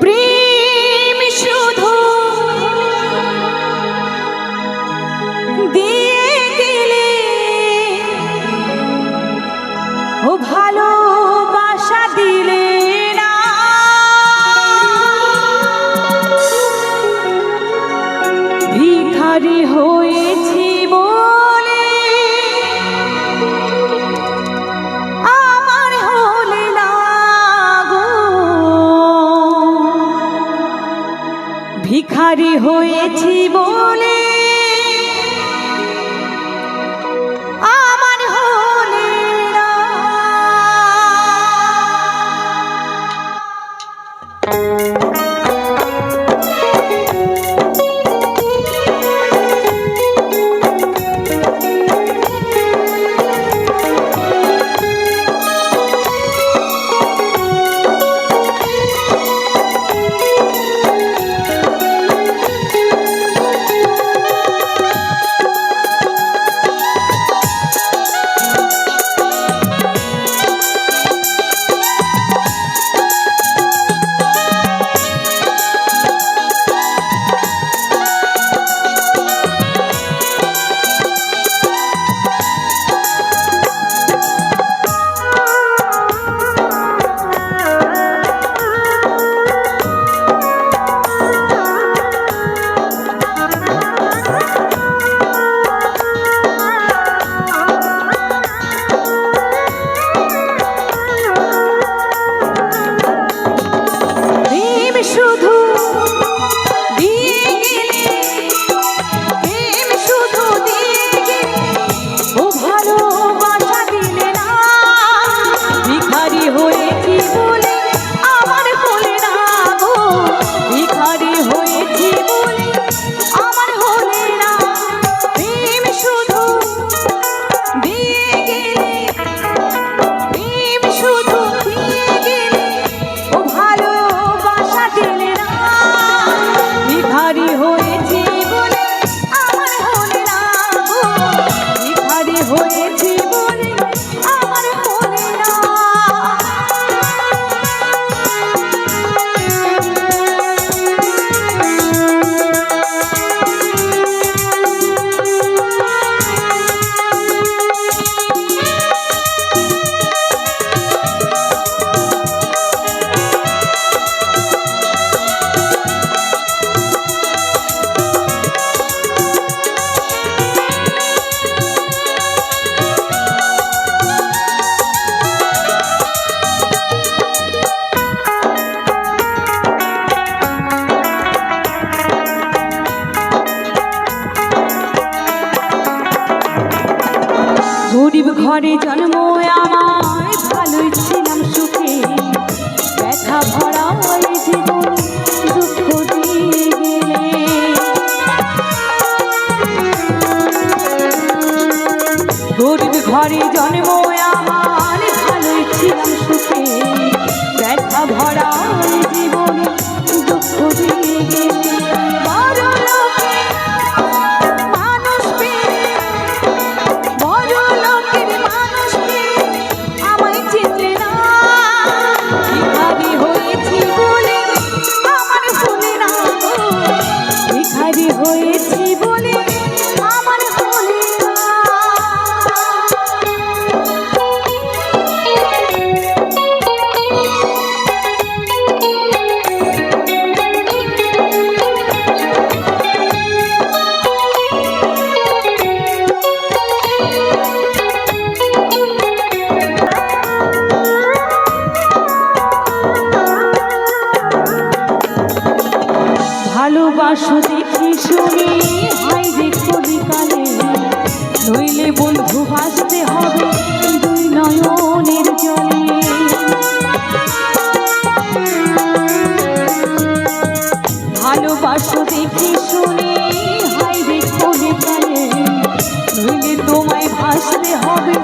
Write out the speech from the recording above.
প্রেম শুধু দিয়ে গেলে ও ভালোবাসা দিলে ভিখারি হয়েছি বলে আমার হলে না। ঘরে জন্ম আমার ভালোই ছিলাম সুখে। ব্যথা ভরা ওই জীবন, দুঃখ দিয়ে গেলে। গরিব ঘরে জন্ম আমার ভালোই ছিলাম সুখে। আসো দেখি শুনি হাই রে কবিকালে নইলে বন্ধু ভাসতে হবে দুই নয়নের জলে। ভালোবাসো দেখি শুনি হাই রে কবিকালে নইলে তোমায় ভাসতে হবে